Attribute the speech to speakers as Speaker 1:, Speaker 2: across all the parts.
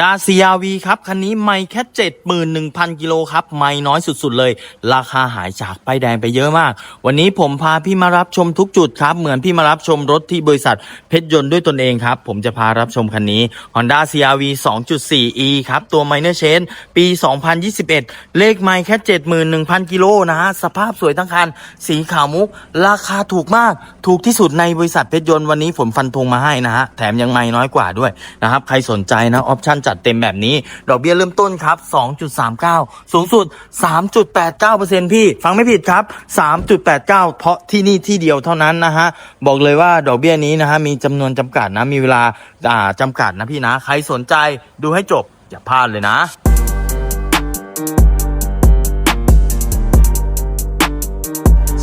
Speaker 1: ดา CRV ครับ คันนี้ไม่แค่ 71,000 กิโลครับ ไม่น้อยสุดๆเลย ราคาหายจากป้ายแดงไปเยอะมาก วันนี้ผมพาพี่มารับชมทุกจุดครับ เหมือนพี่มารับชมรถที่บริษัทเพชรยนต์ด้วยตนเองครับ ผมจะพารับชมคันนี้ Honda CRV 2.4e ครับ ตัว Minor Change ปี 2021 เลขไม่แค่ 71,000 กิโลนะฮะ สภาพสวยทั้งคัน สีขาวมุก ราคาถูกมาก ถูกที่สุดในบริษัทเพชรยนต์วันนี้ผมฟันธงมาให้นะฮะ แถมยังไม่น้อยกว่าด้วยนะครับ ใครสนใจนะออปชั่นจัดเต็มแบบนี้ ดอกเบี้ยเริ่มต้นครับ 2.39 สูงสุด 3.89%พี่ ฟังไม่ผิดครับ 3.89 เพราะที่นี่ที่เดียวเท่านั้นนะฮะ บอกเลยว่าดอกเบี้ยนี้นะฮะ มีจำนวนจำกัดนะ มีเวลาอ่าจำกัดนะพี่นะ ใครสนใจดูให้จบ อย่าพลาดเลยนะ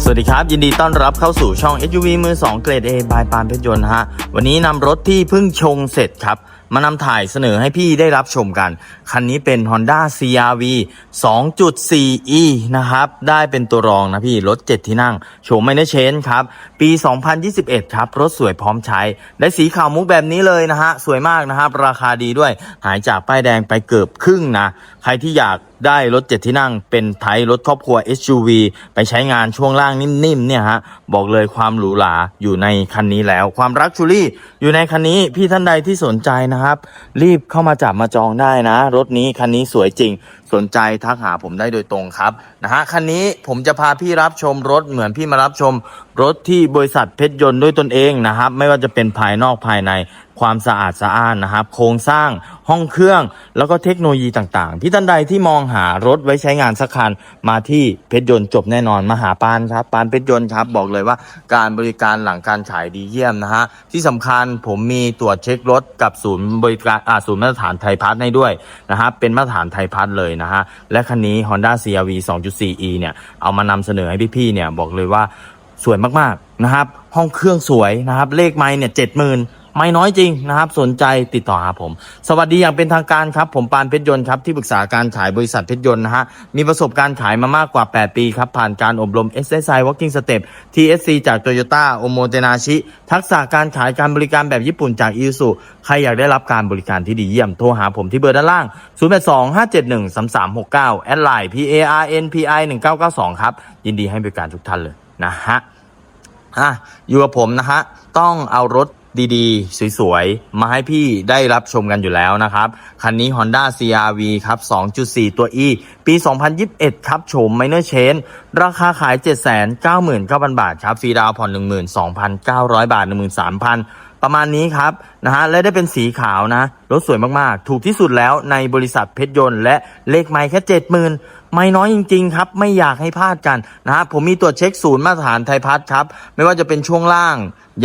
Speaker 1: สวัสดีครับ ยินดีต้อนรับเข้าสู่ช่อง SUV มือ2เกรด A บายปานเพชรยนต์ฮะ วันนี้นำรถที่เพิ่งชงเสร็จครับ มานำถ่ายเสนอให้พี่ได้รับชมกัน คันนี้เป็น Honda CRV 2.4e นะครับ ได้เป็นตัวรองนะพี่ รถ 7 ที่นั่ง โฉมไม่ได้เชนครับ ปี 2021 ครับ รถสวยพร้อมใช้ ได้สีขาวมุกแบบนี้เลยนะฮะ สวยมากนะครับ ราคาดีด้วย หายจากป้ายแดงไปเกือบครึ่งนะ ใครที่อยากได้รถ7ที่นั่งเป็นไทยรถครอบครัว SUV ไปใช้งานช่วงล่างนิ่มๆเนี่ยฮะบอกเลยความหรูหราอยู่ในคันนี้แล้ว ความรักชูรี่อยู่ในคันนี้พี่ท่านใดที่สนใจนะครับ รีบเข้ามาจับมาจองได้นะ รถนี้คันนี้สวยจริง สนใจทักหาผมได้โดยตรงครับนะฮะคันนี้ผมจะพาพี่รับชมรถเหมือนพี่มารับชมรถที่บริษัทเพชรยนต์ด้วยตนเองนะครับ ไม่ว่าจะเป็นภายนอกภายในความสะอาดสะอ้านนะครับ โครงสร้างห้องเครื่อง แล้วก็เทคโนโลยีต่างๆพี่ท่านใดที่มองหารถไว้ใช้งานสักคันมาที่เพชรยนต์จบแน่นอนมาหาปานครับปานเพชรยนต์ครับบอกเลยว่าการบริการหลังการขายดีเยี่ยมนะฮะที่สำคัญผมมีตรวจเช็ครถกับศูนย์บริการศูนย์มาตรฐานไทยพัฒน์ให้ด้วยนะครับเป็นมาตรฐานไทยพัฒน์เลยนะฮะ และคันนี้ Honda CRV 2.4e เนี่ย เอามานำเสนอให้พี่ๆเนี่ยบอกเลยว่าสวยมากๆนะครับ ห้องเครื่องสวยนะครับ เลขไม้เนี่ยเจ็ดหมื่น ไม่น้อยจริงนะครับ สนใจติดต่อหาผม สวัสดีอย่างเป็นทางการครับ ผมปานเพชรยนต์ครับที่ปรึกษาการขายบริษัทเพชรยนต์นะฮะ มีประสบการณ์ขายมามากกว่า 8 ปีครับ ผ่านการอบรม SSI Walking Step TSC จาก Toyota o m o t e n a s h i ทักษะการขายการบริการแบบญี่ปุ่นจาก i s u ใครอยากได้รับการบริการที่ดีเยี่ยมโทรหาผมที่เบอร์ด้านล่าง 0825713369 แอดไลน์ PARNPI 1992ครับยินดีให้บริการทุกท่านเลยนะฮะอะอยู่กับผมนะฮะต้องเอารถ ดีๆ สวยๆ มาให้พี่ได้รับชมกันอยู่แล้วนะครับ คันนี้ Honda CRV ครับ 2.4 ตัว E ปี 2021 ครับโฉม Minor Change ราคาขาย 799,000 บาทครับฟรีดาวน์ผ่อน 12,900 บาท 13,000 ประมาณนี้ครับนะฮะและได้เป็นสีขาวนะ รถสวยมากๆ ถูกที่สุดแล้วในบริษัทเพชรยนต์และเลขไม้แค่ 70,000ไม่น้อยจริงๆครับ ไม่อยากให้พลาดกันนะฮะผมมีตรวจเช็คศูนย์มาตรฐานไทยพัฒน์ครับ ไม่ว่าจะเป็นช่วงล่าง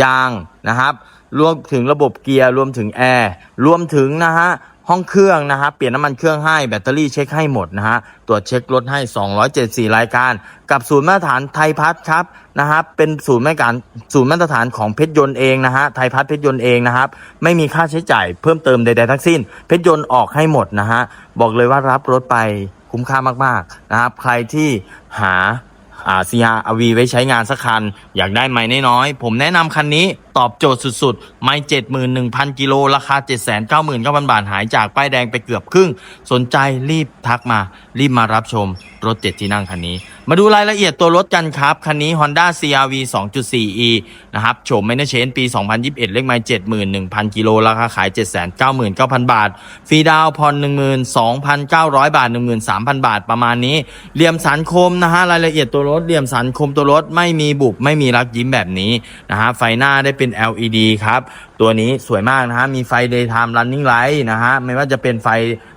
Speaker 1: ยางนะครับ รวมถึงระบบเกียร์รวมถึงแอร์รวมถึงนะฮะห้องเครื่องนะฮะเปลี่ยนน้ำมันเครื่องให้แบตเตอรี่เช็คให้หมดนะฮะตรวจเช็ครถให้ 274 รายการ กับศูนย์มาตรฐานไทยพัฒน์ครับนะฮะเป็นศูนย์มาตรฐานศูนย์มาตรฐานของเพชรยนต์เองนะฮะไทยพัฒน์เพชรยนต์เองนะครับไม่มีค่าใช้จ่ายเพิ่มเติมใดๆทั้งสิ้น เพชรยนต์ออกให้หมดนะฮะบอกเลยว่ารับรถไปคุ้มค่ามากๆนะครับใครที่หาอ่า CRV ไว้ใช้งานสักคัน อยากได้ไม้น้อยๆผมแนะนำคันนี้ตอบโจทย์สุดๆ ไม่71,000กิโล ราคา799,000บาท หายจากป้ายแดงไปเกือบครึ่ง สนใจรีบทักมา รีบมารับชมรถ7ที่นั่งคันนี้ มาดูรายละเอียดตัวรถกันครับ คันนี้ Honda CRV 2.4e นะครับ โฉมไม่ได้เชนปี 2021 เลขไม้71,000 กิโล ราคาขาย 799,000 บาท ฟรีดาวน์ผ่อน12,900 บาท 13,000 บาทประมาณนี้ เหลี่ยมสันคมนะฮะ รายละเอียดตัวรถ เหลี่ยมสันคมตัวรถ ไม่มีบุบ ไม่มีรักยิ้มแบบนี้นะฮะ ไฟหน้าได้เป็น LED ครับ ตัวนี้สวยมากนะฮะ มีไฟ daytime running light นะฮะ ไม่ว่าจะเป็นไฟ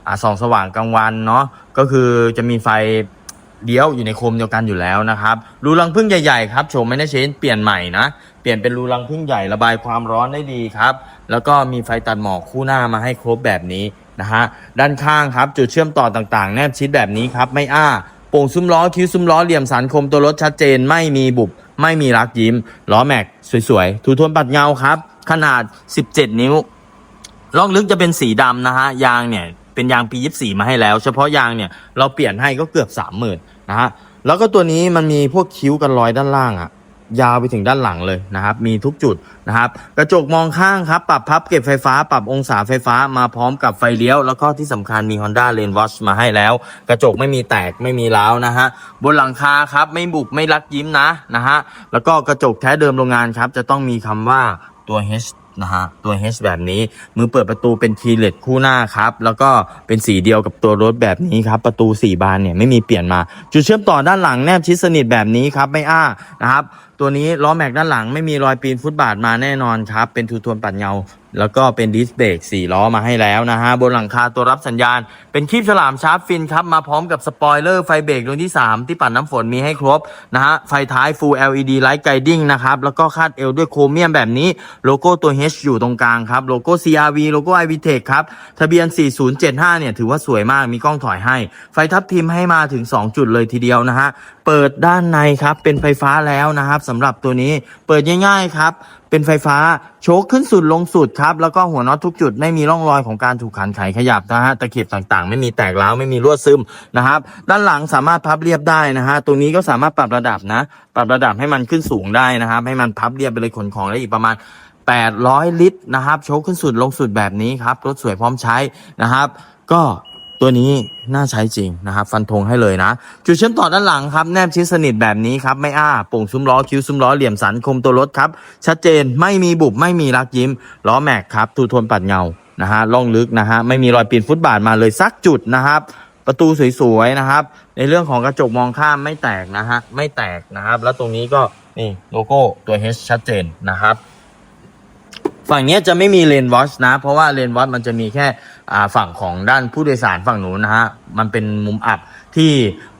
Speaker 1: อ่าส่องสว่างกลางวันเนาะ ก็คือจะมีไฟเลี้ยวอยู่ในโคมเดียวกันอยู่แล้วนะครับ รูรังพึ่งใหญ่ๆครับ โฉมไม่ได้เชนเปลี่ยนใหม่นะ เปลี่ยนเป็นรูรังพึ่งใหญ่ระบายความร้อนได้ดีครับ แล้วก็มีไฟตัดหมอกคู่หน้ามาให้ครบแบบนี้นะฮะ ด้านข้างครับ จุดเชื่อมต่อต่างๆ แนบชิดแบบนี้ครับ ไม่อ้า โป่งซุ้มล้อคิ้วซุ้มล้อเหลี่ยมสันคมตัวรถชัดเจนไม่มีบุบ ไม่มีรักยิ้ม ล้อแม็กสวยๆ ทูโทนปัดเงาครับ ขนาด 17 นิ้วล่องลึกจะเป็นสีดำนะฮะ ยางเนี่ยเป็นยางปี24มาให้แล้ว เฉพาะยางเนี่ยเราเปลี่ยนให้ก็เกือบ 30,000นะฮะ แล้วก็ตัวนี้มันมีพวกคิ้วกันรอยด้านล่างอะ ยาวไปถึงด้านหลังเลยนะครับ มีทุกจุดนะครับ กระจกมองข้างครับ ปรับพับเก็บไฟฟ้า ปรับองศาไฟฟ้ามาพร้อมกับไฟเลี้ยว แล้วก็ที่สำคัญมี Honda Lane Watch มาให้แล้ว กระจกไม่มีแตกไม่มีร้าวนะฮะ บนหลังคาครับ ไม่บุบไม่รักยิ้มนะนะฮะ แล้วก็กระจกแท้เดิมโรงงานครับ จะต้องมีคำว่าตัว H นะฮะตัว H แบบนี้มือเปิดประตูเป็นคีเลสคู่หน้าครับ แล้วก็เป็นสีเดียวกับตัวรถแบบนี้ครับ ประตู 4 บานเนี่ยไม่มีเปลี่ยนมา จุดเชื่อมต่อด้านหลังแนบชิดสนิทแบบนี้ครับ ไม่อ้านะครับตัวนี้ล้อแม็กด้านหลังไม่มีรอยปีนฟุตบาทมาแน่นอนครับ เป็นทูโทนปัดเงา แล้วก็เป็นดิสเบรก4ล้อมาให้แล้วนะฮะ บนหลังคาตัวรับสัญญาณ เป็นคลิปฉลามชาร์ปฟินครับ มาพร้อมกับสปอยเลอร์ไฟเบรกดวงที่ 3 ที่ปัดน้ำฝนมีให้ครบนะฮะ ไฟท้าย Full LED Light Guiding นะครับ แล้วก็คาดเอวด้วยโครเมียมแบบนี้ โลโก้ตัว H อยู่ตรงกลางครับ โลโก้ CRV โลโก้ iVTEC ครับ ทะเบียน 4075 เนี่ยถือว่าสวยมาก มีกล้องถอยให้ ไฟทับทิมให้มาถึง 2 จุดเลยทีเดียวนะฮะ เปิดด้านในครับเป็นไฟฟ้าแล้วนะครับสำหรับตัวนี้เปิดง่ายๆครับ เป็นไฟฟ้าโชคขึ้นสุดลงสุดครับแล้วก็หัวน็อตทุกจุดไม่มีร่องรอยของการถูกขันไขขยับนะฮะตะเข็บต่างๆ ไม่มีแตกร้าวไม่มีรั่วซึมนะครับ ด้านหลังสามารถพับเรียบได้นะฮะตรงนี้ก็สามารถปรับระดับนะ ปรับระดับให้มันขึ้นสูงได้นะครับ ให้มันพับเรียบไปเลยขนของได้อีกประมาณ800 ลิตรนะครับ โชคขึ้นสุดลงสุดแบบนี้ครับรถสวยพร้อมใช้นะครับ ก็ ตัวนี้น่าใช้จริงนะครับฟันธงให้เลยนะ จุดเชื่อมต่อด้านหลังครับแนบชิดสนิทแบบนี้ครับไม่อ้าโป่งซุ้มล้อคิ้วซุ้มล้อเหลี่ยมสันคมตัวรถครับชัดเจนไม่มีบุบไม่มีรักยิ้มล้อแม็กครับทูทนปัดเงานะฮะล่องลึกนะฮะไม่มีรอยปีนฟุตบาทมาเลยสักจุดนะครับ ประตูสวยๆนะครับ ในเรื่องของกระจกมองข้ามไม่แตกนะฮะไม่แตกนะครับ แล้วตรงนี้ก็นี่โลโก้ตัว H ชัดเจนนะครับ ฝั่งนี้จะไม่มีเลนวอชนะ เพราะว่าเลนวอชมันจะมีแค่ฝั่งของด้านผู้โดยสารฝั่งนู้นนะฮะ มันเป็นมุมอับที่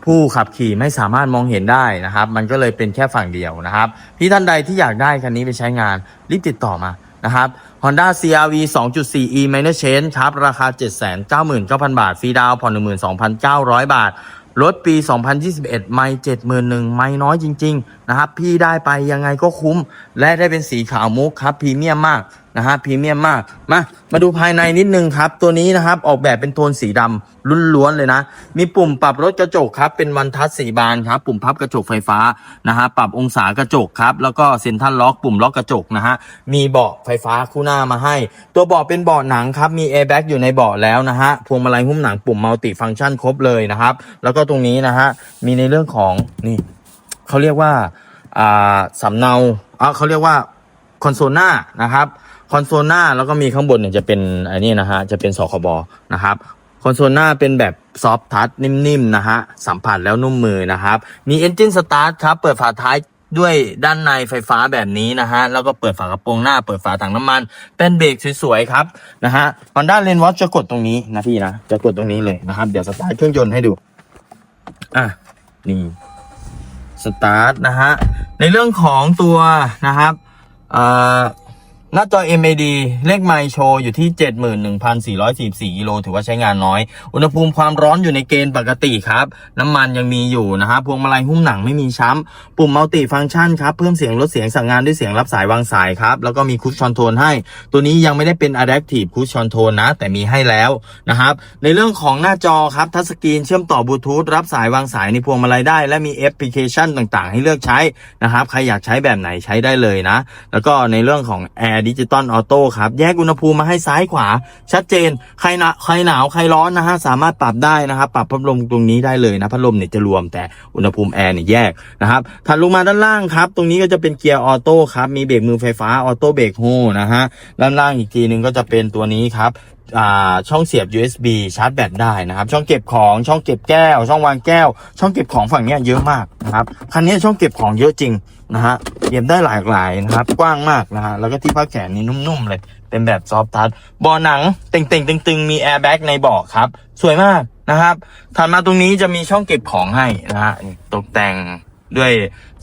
Speaker 1: ผู้ขับขี่ไม่สามารถมองเห็นได้นะครับ มันก็เลยเป็นแค่ฝั่งเดียวนะครับ พี่ท่านใดที่อยากได้คันนี้ไปใช้งาน รีบติดต่อมานะครับ Honda CRV 2.4e Minor Change ครับ ราคา 799,000 บาท ฟรีดาวผ่อน12,900 บาท รถปี 2021 ไม่71,000 ไม่น้อยจริง ๆ นะครับ พี่ได้ไปยังไงก็คุ้ม และได้เป็นสีขาวมุกครับพรีเมียมมาก นะฮะพรีเมียมมาก มา มาดูภายในนิดนึงครับ ตัวนี้นะครับออกแบบเป็นโทนสีดำล้วนเลยนะ มีปุ่มปรับรถกระจกครับ เป็นวันทัชสีบานครับ ปุ่มพับกระจกไฟฟ้านะฮะ ปรับองศากระจกครับ แล้วก็เซ็นทรัลล็อกปุ่มล็อกกระจกนะฮะ มีเบาะไฟฟ้าคู่หน้ามาให้ ตัวเบาะเป็นเบาะหนังครับ มีแอร์แบ็กอยู่ในเบาะแล้วนะฮะ พวงมาลัยหุ้มหนังปุ่มมัลติฟังก์ชันครบเลยนะครับ แล้วก็ตรงนี้นะฮะ มีในเรื่องของนี่เขาเรียกว่าอ่าสำเนาอ่าเขาเรียกว่าคอนโซลหน้านะครับ อนโซลหน้าแล้วก็มีข้างบนเนี่ยจะเป็นอันนี้นะฮะจะเป็นสคบนะครับคอนโซลหน้าเป็นแบบซอฟทัชนิ่มๆนะฮะสัมผัสแล้วนุ่มมือนะครับ มีเอนจินสตาร์ทครับเปิดฝาท้ายด้วยด้านในไฟฟ้าแบบนี้นะฮะ แล้วก็เปิดฝากระโปรงหน้า เปิดฝาถังน้ำมัน เป็นเบรกสวยๆครับนะฮะ Honda Lane Watch จะกดตรงนี้นะพี่นะ จะกดตรงนี้เลยนะครับ เดี๋ยวสตาร์ทเครื่องยนต์ให้ดู อะ นี่ สตาร์ทนะฮะ ในเรื่องของตัวนะครับ เอ่อ หน้าจอ MAD เลขไมล์โชว์อยู่ที่ 71,444กิโลถือว่าใช้งานน้อย อุณหภูมิความร้อนอยู่ในเกณฑ์ปกติครับ น้ำมันยังมีอยู่นะฮะพวงมาลัยหุ้มหนังไม่มีช้ำ ปุ่มมัลติฟังก์ชันครับ เพิ่มเสียงลดเสียงสั่งงานด้วยเสียงรับสายวางสายครับ แล้วก็มีคุชชอนโทนให้ ตัวนี้ยังไม่ได้เป็น Adaptive Cruise Control นะ แต่มีให้แล้วนะครับ ในเรื่องของหน้าจอครับทัชสกรีนเชื่อมต่อบลูทูธรับสายวางสายในพวงมาลัยได้ และมีแอปพลิเคชันต่างๆ ให้เลือกใช้นะครับใครอยากใช้แบบไหนใช้ได้เลยนะ แล้วก็ในเรื่องของ Air Digital Auto ครับ แยกอุณหภูมิมาให้ซ้ายขวา ชัดเจน ใครหนาใครหนาวใครร้อนนะฮะ สามารถปรับได้นะครับ ปรับพัดลมตรงนี้ได้เลยนะ พัดลมเนี่ยจะรวมแต่อุณหภูมิแอร์เนี่ยแยกนะครับ ถัดลงมาด้านล่างครับ ตรงนี้ก็จะเป็นเกียร์ออโต้ครับ มีเบรกมือไฟฟ้าออโต้เบรกโฮนะฮะ ด้านล่างอีกทีนึงก็จะเป็นตัวนี้ครับอ่าช่องเสียบ USB ชาร์จแบตได้นะครับ ช่องเก็บของช่องเก็บแก้ว ช่องวางแก้ว ช่องเก็บของฝั่งนี้เยอะมากนะครับคันนี้ช่องเก็บของเยอะจริง นะฮะเก็บได้หลากหลายนะครับ กว้างมากนะฮะแล้วก็ที่พักแขนนี่นุ่มๆเลย เป็นแบบซอฟท์ทัชเบาหนังเต่งๆตึงๆ มีแอร์แบ็กในเบาะครับ สวยมากนะครับถัดมาตรงนี้จะมีช่องเก็บของให้นะฮะตกแต่ง ด้วย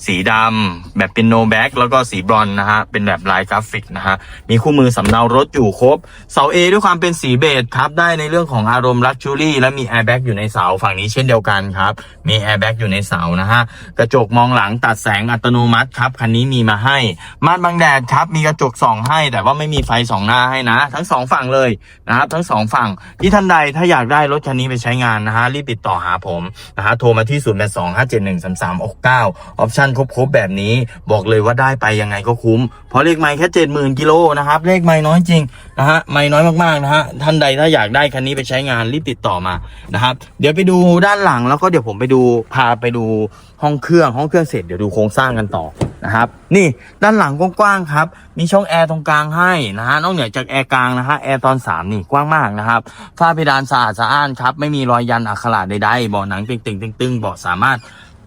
Speaker 1: สีดำแบบเป็นโนแบ็กแล้วก็สีบรอนนะฮะ เป็นแบบลายกราฟิกนะฮะ มีคู่มือสำเนารถอยู่ครบ เสา A ด้วยความเป็นสีเบจครับ ได้ในเรื่องของอารมณ์ลักชูรี่และมีแอร์แบ็กอยู่ในเสาฝั่งนี้เช่นเดียวกันครับ มีแอร์แบ็กอยู่ในเสานะฮะ กระจกมองหลังตัดแสงอัตโนมัติครับ คันนี้มีมาให้ ม่านบังแดดครับ มีกระจกส่องให้ แต่ว่าไม่มีไฟส่องหน้าให้นะ ทั้งสองฝั่งเลยนะครับ ทั้งสองฝั่ง ที่ท่านใดถ้าอยากได้รถคันนี้ไปใช้งานนะฮะ รีบติดต่อหาผมนะฮะ โทรมาที่0 8 2 5 7 1 3 3 6 9ออปชั่นครบๆแบบนี้ บอกเลยว่าได้ไปยังไงก็คุ้ม เพราะเลขไม้แค่ 70,000กิโลนะครับ เลขไม้น้อยจริงนะฮะไม้น้อยมากๆนะฮะท่านใดถ้าอยากได้คันนี้ไปใช้งานรีบติดต่อมานะครับ เดี๋ยวไปดูด้านหลังแล้วก็เดี๋ยวผมไปดูพาไปดูห้องเครื่องห้องเครื่องเสร็จเดี๋ยวดูโครงสร้างกันต่อนะครับนี่ด้านหลังกว้างๆครับ มีช่องแอร์ตรงกลางให้นะฮะนอกเหนือจากแอร์กลางนะฮะแอร์ตอน 3 นี่กว้างมากนะครับฝ้าเพดานสะอาดสะอ้านครับ ไม่มีรอยยันอักขระใดๆเบาะหนังตึงๆตึงๆเบาะสามารถ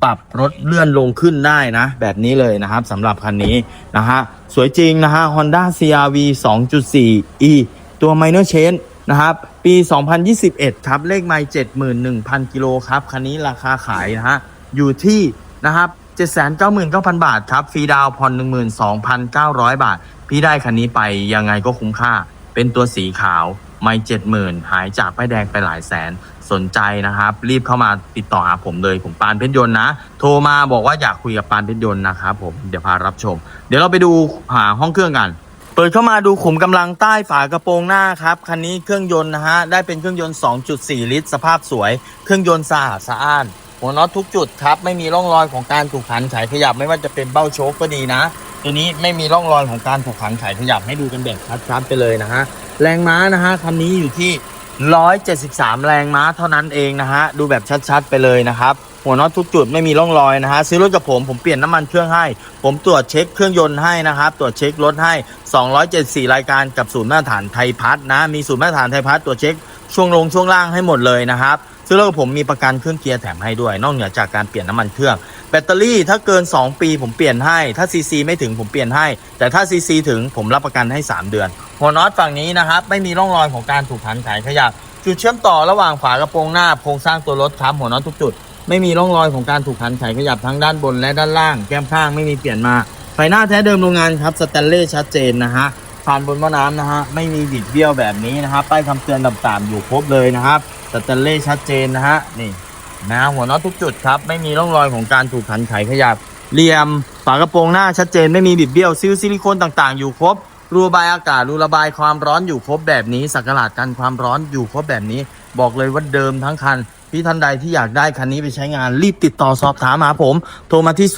Speaker 1: ปรับรถเลื่อนลงขึ้นได้นะ แบบนี้เลยนะครับสำหรับคันนี้นะฮะสวยจริงนะฮะ Honda CRV 2.4 E ตัว Minor Change นะครับปี 2021 ครับ เลขไมล์71,000 กิโลครับ คันนี้ราคาขายนะฮะ อยู่ที่นะครับ799,000 บาทครับ ฟรีดาวผ่อน12,900 บาท พี่ได้คันนี้ไปยังไงก็คุ้มค่า เป็นตัวสีขาว ไม่เจ็ดหมื่นหายจากป้ายแดงไปหลายแสน สนใจนะครับ รีบเข้ามาติดต่อหาผมเลย ผมปานเพชรยนต์นะ โทรมาบอกว่าอยากคุยกับปานเพชรยนต์นะครับผมเดี๋ยวพารับชม เดี๋ยวเราไปดูหาห้องเครื่องกัน เปิดเข้ามาดูขุมกำลังใต้ฝากระโปรงหน้าครับคันนี้เครื่องยนต์นะฮะได้เป็นเครื่องยนต์ 2.4 ลิตร สภาพสวย เครื่องยนต์สะอาดสะอ้านหัวน็อตทุกจุดครับไม่มีร่องรอยของการถูกขันไขขยับไม่ว่าจะเป็นเบ้าโชคก็ดีนะตัวนี้ไม่มีร่องรอยของการถูกขันไขขยับให้ดูกันแบบชัดๆไปเลยนะฮะแรงม้านะฮะคันนี้อยู่ที่ 173 แรงม้าเท่านั้นเองนะฮะ ดูแบบชัดๆ ไปเลยนะครับ หัวน็อตทุกจุดไม่มีร่องรอยนะฮะ ซื้อรถกับผม ผมเปลี่ยนน้ำมันเครื่องให้ ผมตรวจเช็คเครื่องยนต์ให้นะครับ ตรวจเช็ครถให้ 274 รายการกับศูนย์มาตรฐานไทยพัฒนะ มีศูนย์มาตรฐานไทยพัฒตรวจเช็คช่วงลงช่วงล่างให้หมดเลยนะครับ ซื้อรถกับผมมีประกันเครื่องเกียร์แถมให้ด้วย นอกเหนือจากการเปลี่ยนน้ำมันเครื่อง แบตเตอรี่ถ้าเกิน 2 ปีผมเปลี่ยนให้ ถ้าซีซีไม่ถึงผมเปลี่ยนให้ แต่ถ้าซีซีถึงผมรับประกันให้ 3 เดือน หัวน็อตฝั่งนี้นะครับ ไม่มีร่องรอยของการถูกขันไขขยับ จุดเชื่อมต่อระหว่างฝากระโปรงหน้าโครงสร้างตัวรถครับหัวน็อตทุกจุด ไม่มีร่องรอยของการถูกขันไขขยับทั้งด้านบนและด้านล่าง แก้มข้างไม่มีเปลี่ยนมา ไฟหน้าแท้เดิมโรงงานครับสแตนเลสชัดเจนนะฮะผ่านบนหม้อน้ำนะฮะไม่มีบิดเบี้ยวแบบนี้นะครับป้ายคำเตือนต่างๆอยู่ครบเลยนะครับสแตนเลสชัดเจนนะฮะนี่ นะหัวน็อตทุกจุดครับ ไม่มีร่องรอยของการถูกขันไขขยับเหลี่ยมฝากระโปรงหน้าชัดเจนไม่มีบิดเบี้ยวซิลซิลิโคนต่างๆ อยู่ครบรูระบายอากาศรูระบายความร้อนอยู่ครบแบบนี้สักหลาดกันความร้อนอยู่ครบแบบนี้ บอกเลยว่าเดิมทั้งคันพี่ท่านใดที่อยากได้คันนี้ไปใช้งานรีบติดต่อสอบถามหาผม โทรมาที่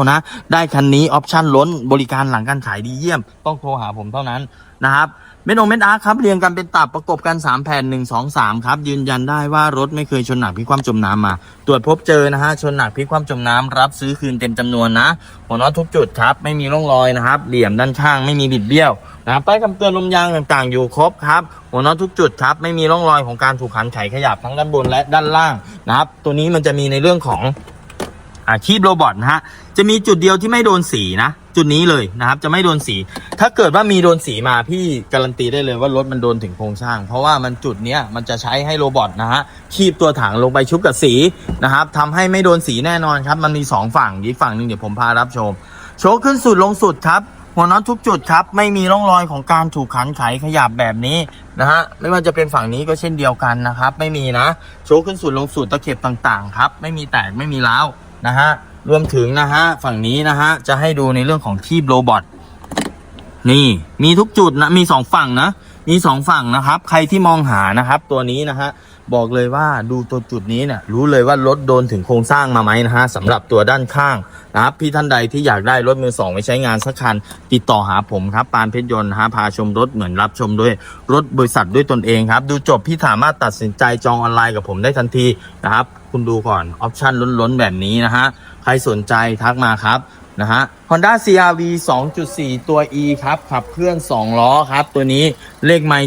Speaker 1: 0825713369 นะ ได้คันนี้ออปชั่นล้นบริการหลังการขายดีเยี่ยม ต้องโทรหาผมเท่านั้นนะครับ เมนโอเมนอาร์ครับเรียงกันเป็นตับประกบกัน 3 แผ่น 1 2 3 ครับ ยืนยันได้ว่ารถไม่เคยชนหนักพลิกคว่ำจมน้ำมา ตรวจพบเจอนะฮะ ชนหนักพลิกคว่ำจมน้ำรับซื้อคืนเต็มจำนวนนะ หัวน็อตทุกจุดครับ ไม่มีร่องรอยนะครับ เหลี่ยมด้านข้างไม่มีบิดเบี้ยวนะครับป้ายคำเตือนลมยางต่างๆอยู่ครบครับ หัวน็อตทุกจุดครับ ไม่มีร่องรอยของการถูกขันไขขยับทั้งด้านบนและด้านล่างนะครับตัวนี้มันจะมีในเรื่องของอาชีพโรบอทนะฮะจะมีจุดเดียวที่ไม่โดนสีนะ จุดนี้เลยนะครับ จะไม่โดนสี ถ้าเกิดว่ามีโดนสีมาพี่การันตีได้เลยว่ารถมันโดนถึงโครงสร้าง เพราะว่ามันจุดเนี้ยมันจะใช้ให้โรบอทนะฮะคีบตัวถังลงไปชุบกับสีนะครับทำให้ไม่โดนสีแน่นอนครับ มันมีสองฝั่งอีกฝั่งหนึ่งเดี๋ยวผมพารับชม โชว์ขึ้นสุดลงสุดครับหัวน็อตทุกจุดครับ ไม่มีร่องรอยของการถูกขันไขขยับแบบนี้นะฮะไม่ว่าจะเป็นฝั่งนี้ก็เช่นเดียวกันนะครับ ไม่มีนะ โชว์ขึ้นสุดลงสุดตะเข็บต่างๆ ครับ ไม่มีแตกไม่มีร้าวนะฮะ รวมถึงนะฮะฝั่งนี้นะฮะจะให้ดูในเรื่องของทีบโรบอทนี่มีทุกจุดนะมีสองฝั่งนะมีสองฝั่งนะครับ ใครที่มองหานะครับ ตัวนี้นะฮะบอกเลยว่าดูตัวจุดนี้เนี่ยรู้เลยว่ารถโดนถึงโครงสร้างมาไหมนะฮะสำหรับตัวด้านข้างนะครับพี่ท่านใดที่อยากได้รถมือสองไปใช้งานสักคัน ติดต่อหาผมครับปานเพชรยนต์ฮะพาชมรถเหมือนรับชมด้วยรถบริษัทด้วยตนเองครับ ดูจบพี่สามารถตัดสินใจจองออนไลน์กับผมได้ทันทีนะครับ คุณดูก่อนออปชั่นล้นๆแบบนี้นะฮะ ครสนใจทักมาครับนะฮะ Honda CRV 2.4 ตัว E ครับขับเคลื่อน 2 ล้อครับ ตัวนี้เลขไม่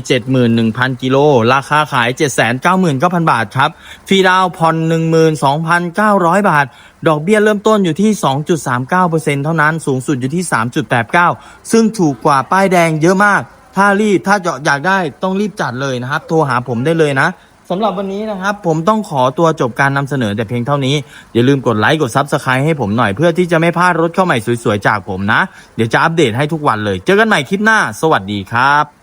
Speaker 1: 71,000 กิโล ราคาขาย 799,000 บาทครับ ฟรีดาวผ่อน 12,900 บาท ดอกเบี้ยเริ่มต้นอยู่ที่ 2.39%เท่านั้นสูงสุดอยู่ที่ 3.89 ซึ่งถูกกว่าป้ายแดงเยอะมาก ถ้ารีบถ้าอยากได้ต้องรีบจัดเลยนะครับ โทรหาผมได้เลยนะ สำหรับวันนี้นะครับ ผมต้องขอตัวจบการนำเสนอแต่เพียงเท่านี้ อย่าลืมกดไลค์กดซับสไครต์ให้ผมหน่อยเพื่อที่จะไม่พลาดรถเข้าใหม่สวยๆจากผมนะ เดี๋ยวจะอัปเดตให้ทุกวันเลย เจอกันใหม่คลิปหน้า สวัสดีครับ